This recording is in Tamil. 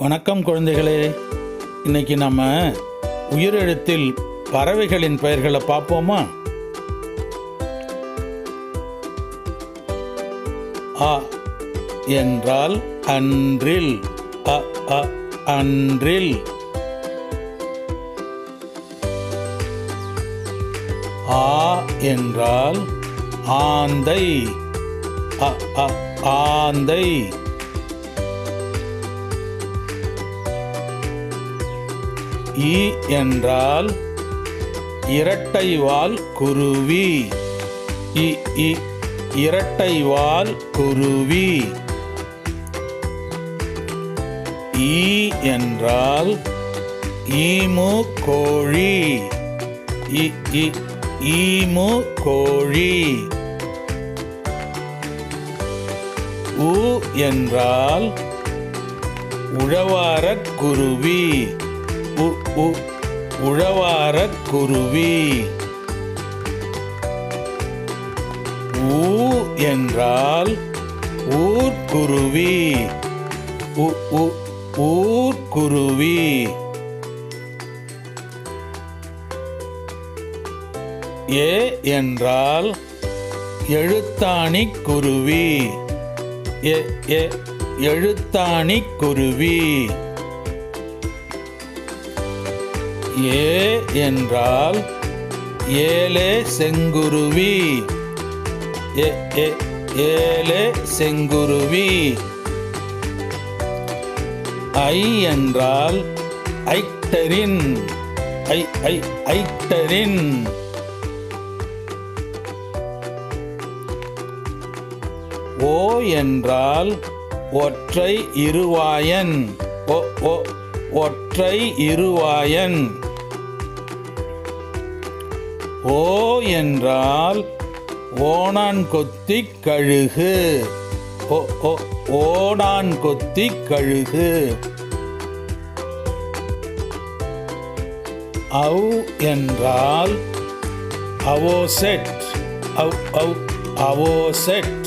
வணக்கம் குழந்தைகளே. இன்னைக்கு நம்ம உயிரெழுத்தில் பறவைகளின் பெயர்களை பார்ப்போமா? அ என்றால் அன்றில். அ அ அன்றில். ஆ என்றால் ஆந்தை. அ அ ஆந்தை. ஈ என்றால் இரட்டைவால் குருவி. இ இ இரட்டைவால் குருவி. ஈ என்றால் ஈமு கோழி. இ இ ஈமு கோழி. உ என்றால் உழவாரக் குருவி. உ உழவாரக் குருவி. ஊ என்றால் ஊர்க்குருவி உ உ ஊர்க்குருவி ஏ என்றால் எழுத்தாணி குருவி. எ எ எழுத்தாணி குருவி. ஏ என்றால் ஏலே செங்குருவி. ஏலே செங்குருவி. ஐ என்றால் ஐக்டரின் ஐ ஐ ஐக்டரின் ஓ என்றால் ஒற்றை இருவாயன். ஓ ஓ ஒற்றை இருவாயன். ஓ என்றால் ஓணான் கொத்தி கழுகு. ஓ ஓ ஓடான் கொத்தி கழுகு. அவ் என்றால் அவோசெட் அவ் அவ் அவோசெட்